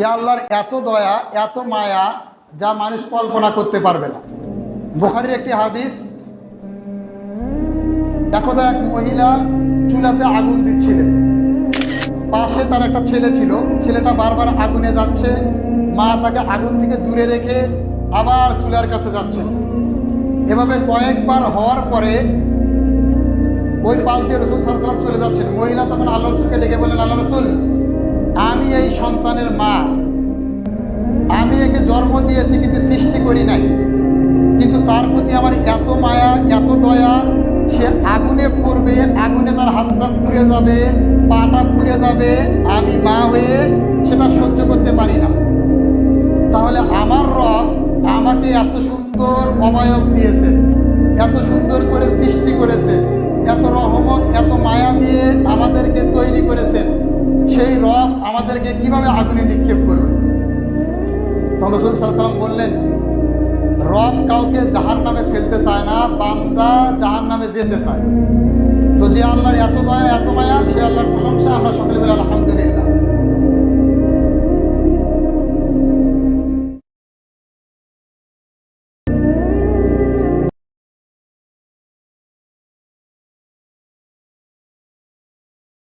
যে আল্লাহর এত দয়া, এত মায়া যা মানুষ কল্পনা করতে পারবে না। বোখারির একটি হাদিস একদা এক মহিলা চুলাতে আগুন দিচ্ছিলেন। পাশে তার একটা ছেলে ছিল, ছেলেটা বারবার আগুনে যাচ্ছে, মা তাকে আগুন থেকে দূরে রেখে আবার চুলার কাছে যাচ্ছে। এভাবে কয়েকবার হওয়ার পরে ওই পাশ দিয়ে রসুল সাল্লাম চলে যাচ্ছেন। মহিলা তখন আল্লাহ রসুলকে ডেকে সন্তানের মা। আমি একে জন্ম দিয়েছি কিন্তু সৃষ্টি করি নাই। কিন্তু তার প্রতি আমার এত মায়া, এত দয়া, সে আগুনে পড়বে, আগুনে তার হাতটা পুড়ে যাবে, পাটা পুড়ে যাবে, আমি মা হয়ে সেটা সহ্য করতে পারি না। তাহলে আমার রব আমাকে এত সুন্দর অবয়ব দিয়েছে, এত সুন্দর করে সৃষ্টি করেছে, এত রহমত, এত মায়া দিয়ে আমাদেরকে তৈরি রব আমাদেরকে কীভাবে আগুনে নিক্ষেপ করবে সাল্লাম বললেন, রব কাউকে জাহান নামে ফেলতে চায় না, বান্দা জাহান নামে যেতে চায়। তো যে আল্লাহর এত দয়া, এত মায়া, সে আল্লাহর প্রশংসা আমরা সকলে আলহামদুলিল্লাহ